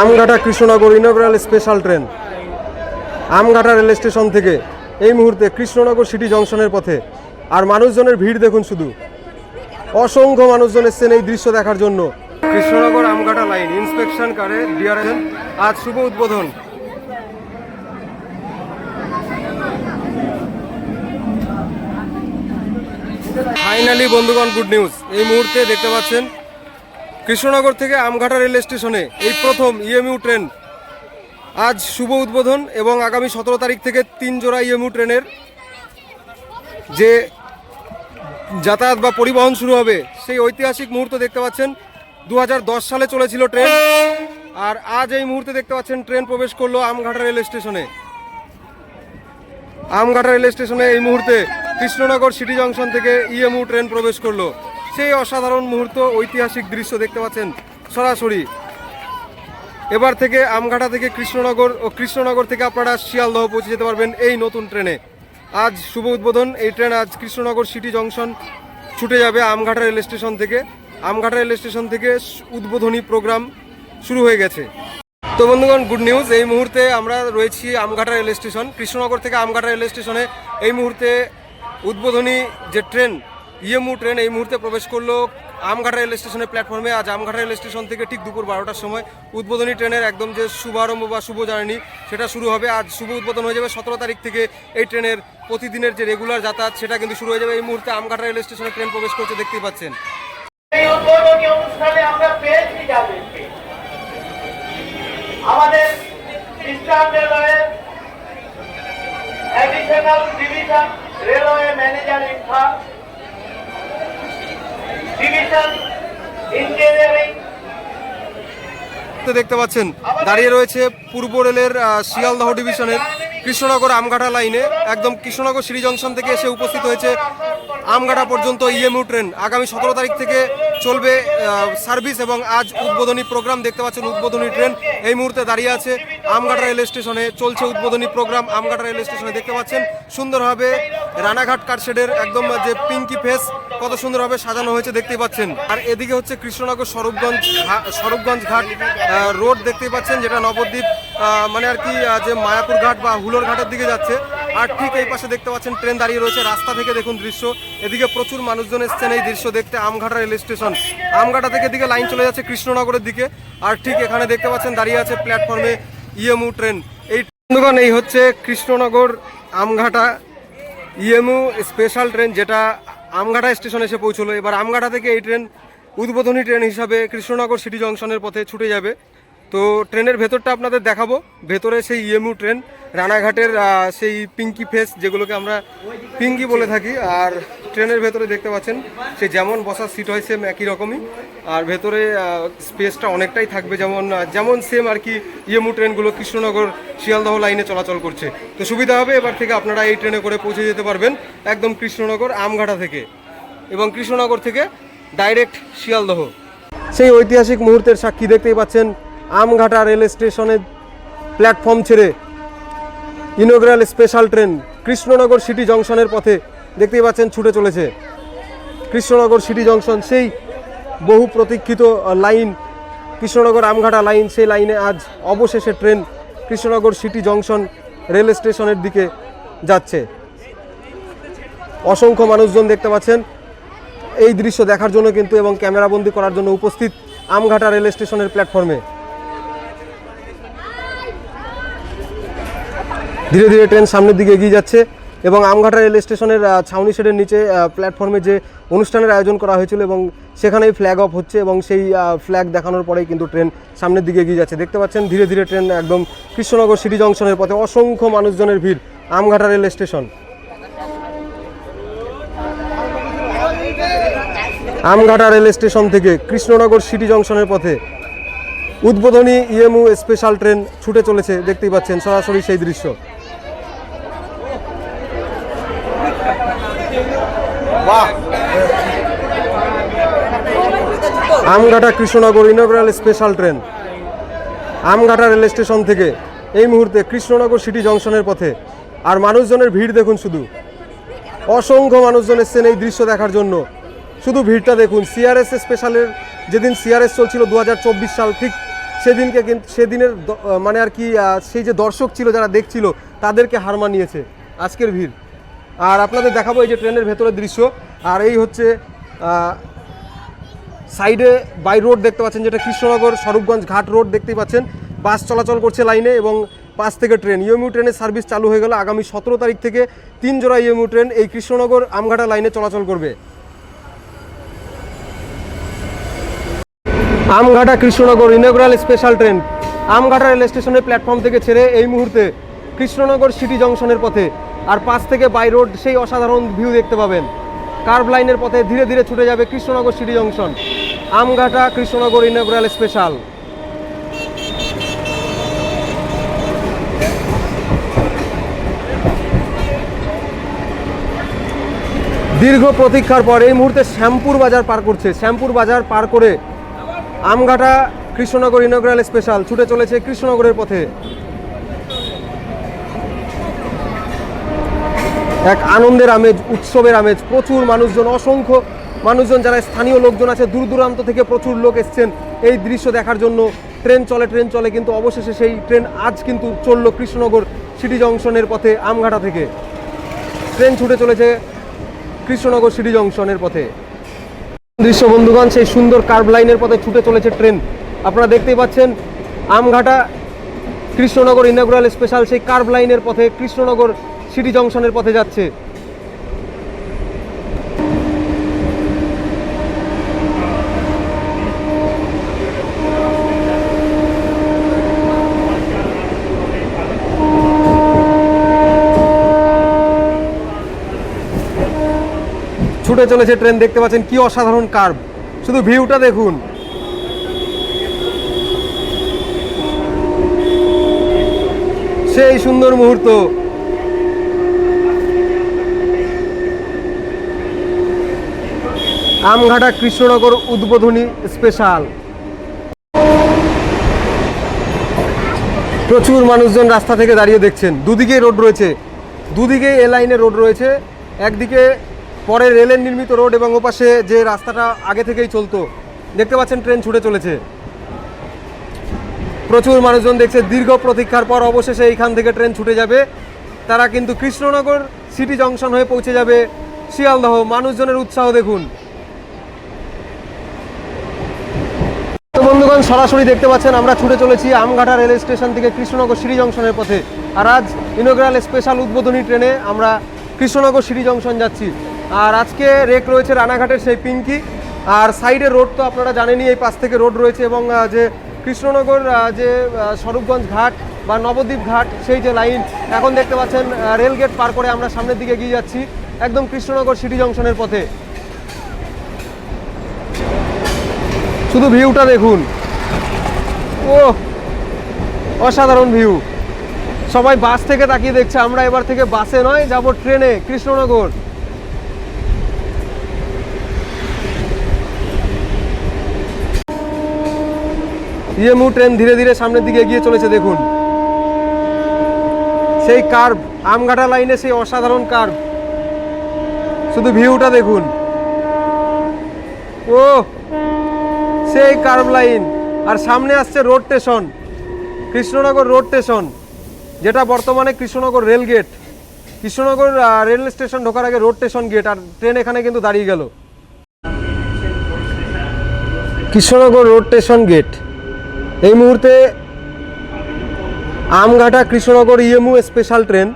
Amghata Krishnanagar inaugural special train Amghata rail station থেকে এই মুহূর্তে কৃষ্ণনগর সিটি জংশনের পথে। আর মানুষজনের ভিড় দেখুন শুধু। অসংখ্য মানুষজন এসছেন এই দৃশ্য দেখার জন্য। কৃষ্ণনগর আমঘাটা লাইন ইন্সপেকশন কারে ডিআরএন আজ শুভ উদ্বোধন। ফাইনালি বন্ধুগণ গুড নিউজ এই মুহূর্তে দেখতে পাচ্ছেন কৃষ্ণনগর থেকে আমঘাটা রেল স্টেশনে এই প্রথম ইএমইউ ট্রেন। আজ শুভ উদ্বোধন এবং আগামী সতেরো তারিখ থেকে তিন জোড়া ইএমইউ ট্রেনের যে যাতায়াত বা পরিবহন শুরু হবে, সেই ঐতিহাসিক মুহূর্ত দেখতে পাচ্ছেন। দু হাজার দশ সালে চলেছিল ট্রেন, আর আজ এই মুহূর্তে দেখতে পাচ্ছেন ট্রেন প্রবেশ করল আমঘাটা রেল স্টেশনে। আমঘাটা রেল স্টেশনে এই মুহূর্তে কৃষ্ণনগর সিটি জংশন থেকে ইএমইউ ট্রেন প্রবেশ করল। সেই অসাধারণ মুহূর্ত, ঐতিহাসিক দৃশ্য দেখতে পাচ্ছেন সরাসরি। এবার থেকে আমঘাটা থেকে কৃষ্ণনগর ও কৃষ্ণনগর থেকে আপনারা শিয়ালদহ পৌঁছে যেতে পারবেন এই নতুন ট্রেনে। আজ শুভ উদ্বোধন, এই ট্রেন আজ কৃষ্ণনগর সিটি জংশন ছুটে যাবে আমঘাটা রেল স্টেশন থেকে। আমঘাটা রেল স্টেশন থেকে উদ্বোধনী প্রোগ্রাম শুরু হয়ে গেছে। তো বন্ধুগণ, গুড নিউজ, এই মুহূর্তে আমরা রয়েছি আমঘাটা রেল স্টেশন। কৃষ্ণনগর থেকে আমঘাটা রেল স্টেশনে এই মুহূর্তে উদ্বোধনী যে ট্রেন ইএমউ ট্রেন এই মুহূর্তে প্রবেশ করল আমঘাটা রেল স্টেশনের প্ল্যাটফর্মে। আজ আমঘাটা রেল স্টেশন থেকে ঠিক দুপুর বারোটার সময় উদ্বোধনী ট্রেনের একদম যে শুভারম্ভ বা শুভ জার্নি, সেটা শুরু হবে। আজ শুভ উদ্বোধন হয়ে যাবে সতেরো তারিখ থেকে এই ট্রেনের প্রতিদিনের যে রেগুলার যাতায়াত, সেটা কিন্তু শুরু হয়ে যাবে। এই মুহূর্তে আমঘাটা রেল স্টেশনে ট্রেন প্রবেশ করছে, দেখতেই পাচ্ছেন। রেলওয়ে ম্যানেজার দেখতে পাচ্ছেন, দাঁড়িয়ে রয়েছে পূর্ব রেলের শিয়ালদহ ডিভিশনের কৃষ্ণনগর আমঘাটা লাইনে। একদম কৃষ্ণনগর সিঁড়ি জংশন থেকে এসে উপস্থিত হয়েছে আমঘাটা পর্যন্ত ইএমইউ ট্রেন। আগামী সতেরো তারিখ থেকে চলবে সার্ভিস এবং আজ উদ্বোধনী প্রোগ্রাম দেখতে পাচ্ছেন উদ্বোধনী ট্রেন এই মুহূর্তে দাঁড়িয়ে আছে। আমগাটা রেল স্টেশনে চলছে উদ্বোধনী প্রোগ্রাম, আমগাটা রেল স্টেশনে দেখতে পাচ্ছেন সুন্দরভাবে রানাঘাট কারশেডের একদম যে পিঙ্কি ফেস, কত সুন্দরভাবে সাজানো হয়েছে দেখতেই পাচ্ছেন। আর এদিকে হচ্ছে কৃষ্ণনগর স্বরূপগঞ্জ স্বরূপগঞ্জ ঘাট রোড দেখতেই পাচ্ছেন যেটা নবদ্বীপ মানে আর কি যে মায়াপুর ঘাট বা হুলোর ঘাটের দিকে যাচ্ছে। আর ঠিক এই পাশে দেখতে পাচ্ছেন ট্রেন দাঁড়িয়ে রয়েছে। রাস্তা থেকে দেখুন দৃশ্য। এদিকে প্রচুর মানুষজন এসছেন এই দৃশ্য দেখতে আমঘাটা রেল স্টেশন। আমঘাটা থেকে এদিকে লাইন চলে যাচ্ছে কৃষ্ণনগরের দিকে। আর ঠিক এখানে দেখতে পাচ্ছেন দাঁড়িয়ে আছে প্ল্যাটফর্মে ইএমউ ট্রেন। এই বন্ধুগণ, এই হচ্ছে Krishnanagar Amghata EMU special train যেটা আমঘাটা স্টেশনে এসে পৌঁছলো। এবার আমঘাটা থেকে এই ট্রেন উদ্বোধনী ট্রেন হিসাবে কৃষ্ণনগর সিটি জংশনের পথে ছুটে যাবে। তো ট্রেনের ভেতরটা আপনাদের দেখাবো। ভেতরে সেই ইএমইউ ট্রেন, রানাঘাটের সেই পিঙ্কি ফেস যেগুলোকে আমরা পিঙ্কি বলে থাকি। আর ট্রেনের ভেতরে দেখতে পাচ্ছেন, সে যেমন বসার সিট হয় সেম একই রকমই। আর ভেতরে স্পেসটা অনেকটাই থাকবে, যেমন যেমন সেম আর কি ইএমইউ ট্রেনগুলো কৃষ্ণনগর শিয়ালদহ লাইনে চলাচল করছে। তো সুবিধা হবে, এবার থেকে আপনারা এই ট্রেনে করে পৌঁছে যেতে পারবেন একদম কৃষ্ণনগর আমঘাটা থেকে এবং কৃষ্ণনগর থেকে ডাইরেক্ট শিয়ালদহ। সেই ঐতিহাসিক মুহূর্তের সাক্ষী দেখতেই পাচ্ছেন আমঘাটা রেল স্টেশনের প্ল্যাটফর্ম ছেড়ে inaugural special train Krishnanagar city জংশনের পথে দেখতেই পাচ্ছেন ছুটে চলেছে। কৃষ্ণনগর সিটি জংশন সেই বহু প্রতীক্ষিত লাইন, কৃষ্ণনগর আমঘাটা লাইন, সেই লাইনে আজ অবশেষে train Krishnanagar city junction rail স্টেশনের দিকে যাচ্ছে। অসংখ্য মানুষজন দেখতে পাচ্ছেন। এই দৃশ্য দেখার জন্য কিন্তু এবং ক্যামেরাবন্দি করার জন্য উপস্থিত আমঘাটা রেল স্টেশনের প্ল্যাটফর্মে। ধীরে ধীরে ট্রেন সামনের দিকে এগিয়ে যাচ্ছে এবং আমঘাটা রেল স্টেশনের ছাউনি শেডের নিচে প্ল্যাটফর্মে যে অনুষ্ঠানের আয়োজন করা হয়েছিল এবং সেখানেই ফ্ল্যাগ অফ হচ্ছে এবং সেই ফ্ল্যাগ দেখানোর পরেই কিন্তু ট্রেন সামনের দিকে এগিয়ে যাচ্ছে। দেখতে পাচ্ছেন, ধীরে ধীরে ট্রেন একদম কৃষ্ণনগর সিটি জংশনের পথে অসংখ্য মানুষজনের ভিড় Amghata rail station. Amghata rail station থেকে কৃষ্ণনগর সিটি জংশনের পথে উদ্বোধনী ইএমউ স্পেশাল ট্রেন ছুটে চলেছে, দেখতেই পাচ্ছেন সরাসরি সেই দৃশ্য। Amghata Krishnanagar inaugural special train. Amghata rail station থেকে এই মুহূর্তে কৃষ্ণনগর সিটি জংশনের পথে। আর মানুষজনের ভিড় দেখুন শুধু। অসংখ্য মানুষজন এসছেন এই দৃশ্য দেখার জন্য। শুধু ভিড়টা দেখুন সিআরএস স্পেশালের যেদিন সিআরএস চলছিল দু হাজার চব্বিশ সাল, ঠিক সেদিনকে কিন্তু, সেদিনের মানে আর কি সেই যে দর্শক ছিল যারা দেখছিল, তাদেরকে হার মানিয়েছে। আজকের ভিড়। আর আপনাদের দেখাবো এই যে ট্রেনের ভেতরের দৃশ্য। আর এই হচ্ছে সাইডে বাই রোড দেখতে পাচ্ছেন, যেটা কৃষ্ণনগর স্বরূপগঞ্জ ঘাট রোড দেখতেই পাচ্ছেন। বাস চলাচল করছে লাইনে এবং পাঁচ থেকে ট্রেন। ইএমইউ ট্রেনের সার্ভিস চালু হয়ে গেল আগামী সতেরো তারিখ থেকে তিন জোড়া ইএমইউ ট্রেন এই কৃষ্ণনগর আমঘাটা লাইনে চলাচল করবে। Amghata Krishnanagar inaugural special train. Amghata rail স্টেশনের প্ল্যাটফর্ম থেকে ছেড়ে এই মুহূর্তে কৃষ্ণনগর সিটি জংশনের পথে আর পাশ থেকে বাই রোড সেই অসাধারণ ভিউ দেখতে পাবেন। কার্ভ লাইনের পথে ধীরে ধীরে ছুটে যাবে Krishnanagar city junction. Amghata Krishnanagar inaugural special. দীর্ঘ প্রতীক্ষার পর এই মুহূর্তে শ্যামপুর বাজার পার করছে। শ্যামপুর বাজার পার করে আমঘাটা কৃষ্ণনগর ইনগ্রাল স্পেশাল ছুটে চলেছে কৃষ্ণনগরের পথে। এক আনন্দের আমেজ, উৎসবের আমেজ। প্রচুর মানুষজন, অসংখ্য মানুষজন যারা স্থানীয় লোকজন আছে, দূর দূরান্ত থেকে প্রচুর লোক এসছেন এই দৃশ্য দেখার জন্য। ট্রেন চলে ট্রেন চলে, কিন্তু অবশেষে সেই ট্রেন আজ কিন্তু চলল কৃষ্ণনগর সিটি জংশনের পথে, আমঘাটা থেকে। ট্রেন ছুটে চলেছে কৃষ্ণনগর সিটি জংশনের পথে। দৃশ্য বন্ধুগণ, সেই সুন্দর কার্ভ লাইনের পথে ছুটে চলেছে ট্রেন। আপনারা দেখতেই পাচ্ছেন, আমঘাটা কৃষ্ণনগর ইনাগুরাল স্পেশাল সেই কার্ভ লাইনের পথে কৃষ্ণনগর সিটি জংশনের পথে যাচ্ছে। ছুটে চলেছে ট্রেন, দেখতে পাচ্ছেন কি অসাধারণ কার্ভ। শুধু ভিউটা দেখুন। সেই সুন্দর মুহূর্ত। আমঘাটা কৃষ্ণনগর উদ্বোধনী স্পেশাল। প্রচুর মানুষজন রাস্তা থেকে দাঁড়িয়ে দেখছেন। দুদিকেই রোড রয়েছে। দুদিকেই এ লাইনে রোড রয়েছে। একদিকে পরে রেলের নির্মিত রোড এবং ওপাশে যে রাস্তাটা আগে থেকেই চলতো, দেখতে পাচ্ছেন ট্রেন ছুটে চলেছে। প্রচুর মানুষজন দেখছে, দীর্ঘ প্রতীক্ষার পর অবশেষে এইখান থেকে ট্রেন ছুটে যাবে। তারা কিন্তু কৃষ্ণনগর সিটি জংশন হয়ে পৌঁছে যাবে। শিয়ালদহ, মানুষজনের উৎসাহ দেখুন তো বন্ধুগণ সরাসরি দেখতে পাচ্ছেন আমরা ছুটে চলেছি আমঘাটা রেল স্টেশন থেকে কৃষ্ণনগর সিটি জংশনের পথে। আর আজ ইনোগ্রাল স্পেশাল উদ্বোধনী ট্রেনে আমরা কৃষ্ণনগর সিটি জংশন যাচ্ছি। আর আজকে রেক রয়েছে রানাঘাটের সেই পিঙ্কি। আর সাইডে রোড তো আপনারা জানেনই এই পাশ থেকে রোড রয়েছে এবং যে কৃষ্ণনগর যে স্বরূপগঞ্জ ঘাট বা নবদ্বীপ ঘাট সেই যে লাইন এখন দেখতে পাচ্ছেন আহ, রেল গেট পার করে আমরা সামনের দিকে এগিয়ে যাচ্ছি একদম কৃষ্ণনগর সিটি জংশনের পথে। শুধু ভিউটা দেখুন। ও অসাধারণ ভিউ সবাই বাস থেকে তাকিয়ে দেখছে, আমরা এবার থেকে বাসে নয়, যাব ট্রেনে, কৃষ্ণনগর। ইয়েমু ট্রেন ধীরে ধীরে সামনের দিকে এগিয়ে চলেছে, দেখুন। সেই কার্ভ আমগাটা লাইনে সেই অসাধারণ কার্ভ শুধু ভিউটা দেখুন। ও সেই কার্ভ লাইন আর সামনে আসছে road station, Krishnanagar road station, যেটা বর্তমানে Krishnanagar rail gate. Krishnanagar rail station ঢোকার আগে রোড স্টেশন গেট আর ট্রেন এখানে কিন্তু দাঁড়িয়ে গেল। Krishnanagar road station gate. এই মুহূর্তে Amghata Krishnanagar EMU special train.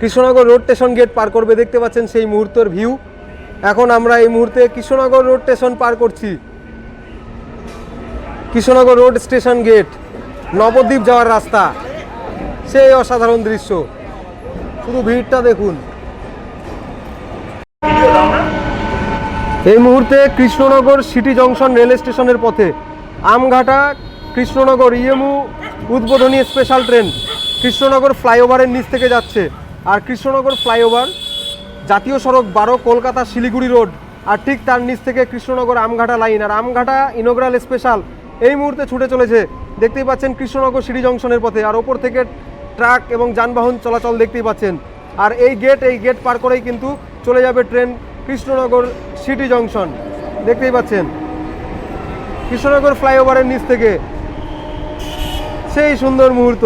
Krishnanagar road station gate পার করবে, দেখতে পাচ্ছেন সেই মুহূর্তের ভিউ। এখন আমরা এই মুহূর্তে কৃষ্ণনগর রোড স্টেশন পার করছি। Krishnanagar road station gate, Nabadwip যাওয়ার রাস্তা। সেই অসাধারণ দৃশ্য। শুধু ভিড়টা দেখুন। এই মুহূর্তে কৃষ্ণনগর সিটি জংশন রেল স্টেশনের পথে আমঘাটা কৃষ্ণনগর ইএমউ উদ্বোধনী স্পেশাল ট্রেন কৃষ্ণনগর ফ্লাইওভারের নিচ থেকে যাচ্ছে। আর কৃষ্ণনগর ফ্লাইওভার জাতীয় সড়ক বারো কলকাতা শিলিগুড়ি রোড। আর ঠিক তার নিচ থেকে কৃষ্ণনগর আমঘাটা লাইন আর আমঘাটা ইনোগ্রাল স্পেশাল এই মুহূর্তে ছুটে চলেছে। দেখতেই পাচ্ছেন কৃষ্ণনগর সিটি জংশনের পথে, আর ওপর থেকে ট্রাক এবং যানবাহন চলাচল দেখতেই পাচ্ছেন। আর এই গেট এই গেট পার করেই কিন্তু চলে যাবে ট্রেন কৃষ্ণনগর সিটি জংশন। দেখতেই পাচ্ছেন। কৃষ্ণনগর ফ্লাইওভারের নিচ থেকে সেই সুন্দর মুহূর্ত।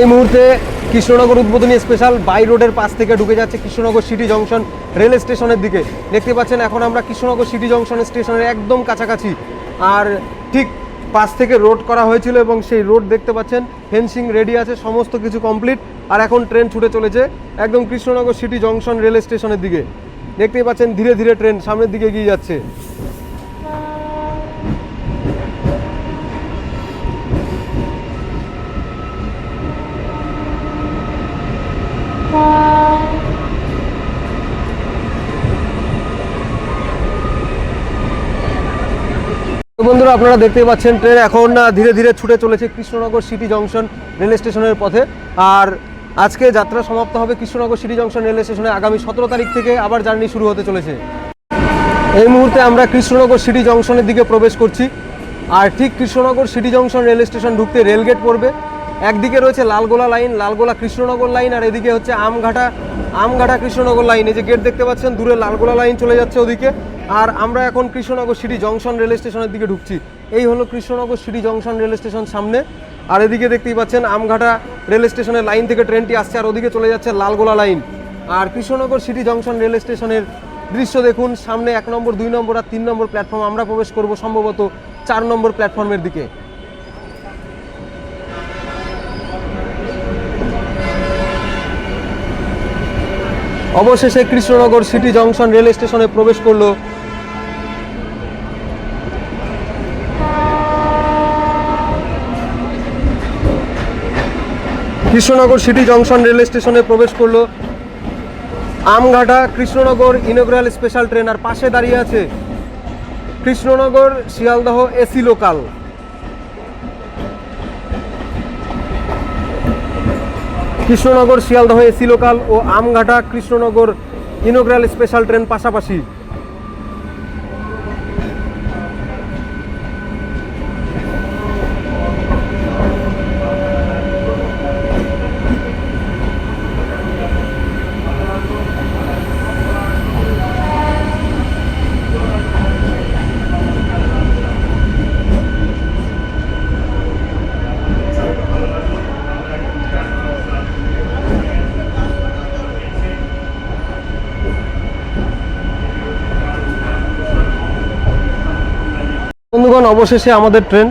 এই মুহূর্তে কৃষ্ণনগর উদ্বোধনী স্পেশাল বাই রোডের পাশ থেকে ঢুকে যাচ্ছে কৃষ্ণনগর সিটি জংশন রেল স্টেশনের দিকে। দেখতে পাচ্ছেন, এখন আমরা কৃষ্ণনগর সিটি জংশন স্টেশনের একদম কাছাকাছি। আর ঠিক পাশ থেকে রোড করা হয়েছিল এবং সেই রোড দেখতে পাচ্ছেন ফেন্সিং রেডি আছে, সমস্ত কিছু কমপ্লিট আর এখন ট্রেন ছুটে চলেছে একদম কৃষ্ণনগর সিটি জংশন রেল স্টেশনের দিকে। দেখতেই পাচ্ছেন, ধীরে ধীরে ট্রেন সামনের দিকে এগিয়ে যাচ্ছে তো বন্ধুরা, আপনারা দেখতেই পাচ্ছেন, ট্রেন এখন ধীরে ধীরে ছুটে চলেছে কৃষ্ণনগর সিটি জংশন রেল স্টেশনের পথে। আর আজকে যাত্রা সমাপ্ত হবে কৃষ্ণনগর সিটি জংশন রেল স্টেশনে। আগামী সতেরো তারিখ থেকে আবার জার্নি শুরু হতে চলেছে। এই মুহূর্তে আমরা কৃষ্ণনগর সিটি জংশনের দিকে প্রবেশ করছি। আর ঠিক Krishnanagar city junction rail station ঢুকতে রেলগেট পড়বে। একদিকে রয়েছে লালগোলা লাইন, লালগোলা কৃষ্ণনগর লাইন, আর এদিকে হচ্ছে আমঘাটা আমঘাটা কৃষ্ণনগর লাইন। এই যে গেট দেখতে পাচ্ছেন, দূরে লালগোলা লাইন চলে যাচ্ছে ওদিকে। আর আমরা এখন কৃষ্ণনগর সিটি জংশন রেল স্টেশনের দিকে ঢুকছি। এই হলো Krishnanagar city junction rail station সামনে। আর এদিকে দেখতেই পাচ্ছেন, আমঘাটা রেল স্টেশনের লাইন থেকে ট্রেনটি আসছে, আর ওদিকে চলে যাচ্ছে লালগোলা লাইন। আর কৃষ্ণনগর সিটি জংশন রেল স্টেশনের দৃশ্য দেখুন, সামনে এক নম্বর, দুই নম্বর, আর তিন নম্বর প্ল্যাটফর্ম আমরা প্রবেশ করব সম্ভবত চার নম্বর প্ল্যাটফর্মের দিকে। অবশেষে কৃষ্ণনগর সিটি জংশন রেল স্টেশনে প্রবেশ করল। কৃষ্ণনগর সিটি জংশন রেল স্টেশনে প্রবেশ করল। Amghata Krishnanagar inaugural special train আর পাশে দাঁড়িয়ে আছে Krishnanagar Sealdah AC local. Krishnanagar Sealdah AC local ও Amghata Krishnanagar inaugural special train পাশাপাশি। বন্ধুগণ, অবশেষে আমাদের train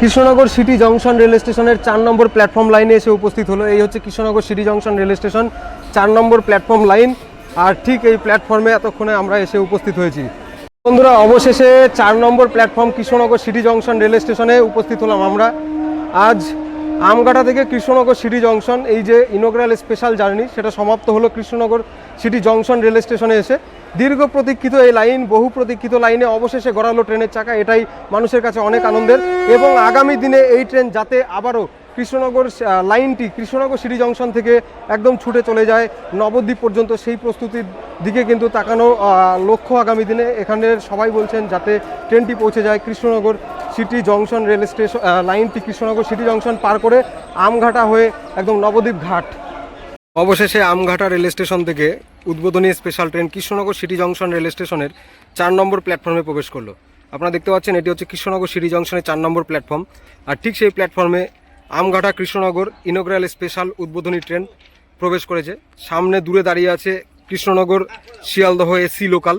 Krishnanagar city junction rail স্টেশনের চার নম্বর প্ল্যাটফর্ম লাইনে এসে উপস্থিত হলো। এই হচ্ছে Krishnanagar city junction rail station, চার নম্বর প্ল্যাটফর্ম লাইন। আর ঠিক এই প্ল্যাটফর্মে এতক্ষণে আমরা এসে উপস্থিত হয়েছি। বন্ধুরা, অবশেষে চার number platform Krishnanagar city junction rail স্টেশনে উপস্থিত হলাম আমরা। আজ আমগাটা থেকে কৃষ্ণনগর সিটি জংশন, এই যে ইনোগ্রাল স্পেশাল জার্নি সেটা সমাপ্ত হলো কৃষ্ণনগর সিটি জংশন রেল স্টেশনে এসে। দীর্ঘ প্রতীক্ষিত এই লাইন, বহু প্রতীক্ষিত লাইনে অবশেষে গড়ালো ট্রেনের চাকা। এটাই মানুষের কাছে অনেক আনন্দের। এবং আগামী দিনে এই ট্রেন যাতে আবারও কৃষ্ণনগর লাইনটি কৃষ্ণনগর সিটি জংশন থেকে একদম ছুটে চলে যায়, নবদ্বীপ পর্যন্ত সেই প্রস্তুতির দিকে কিন্তু তাকানো লক্ষ্য আগামী দিনে। এখানের সবাই বলছেন যাতে ট্রেনটি পৌঁছে যায় Krishnanagar city junction rail station লাইনটি কৃষ্ণনগর সিটি জংশন পার করে আমঘাটা হয়ে একদম নবদ্বীপ ঘাট। অবশেষে আমঘাটা রেল স্টেশন থেকে উদ্বোধনী special train Krishnanagar city junction rail স্টেশনের চার নম্বর প্ল্যাটফর্মে প্রবেশ করল। আপনারা দেখতে পাচ্ছেন, এটি হচ্ছে কৃষ্ণনগর সিটি জংশনের চার নম্বর প্ল্যাটফর্ম। আর ঠিক সেই প্ল্যাটফর্মে আমঘাটা কৃষ্ণনগর ইনোগ্রাল স্পেশাল উদ্বোধনী ট্রেন প্রবেশ করেছে। সামনে দূরে দাঁড়িয়ে আছে কৃষ্ণনগর শিয়ালদহ এসি লোকাল।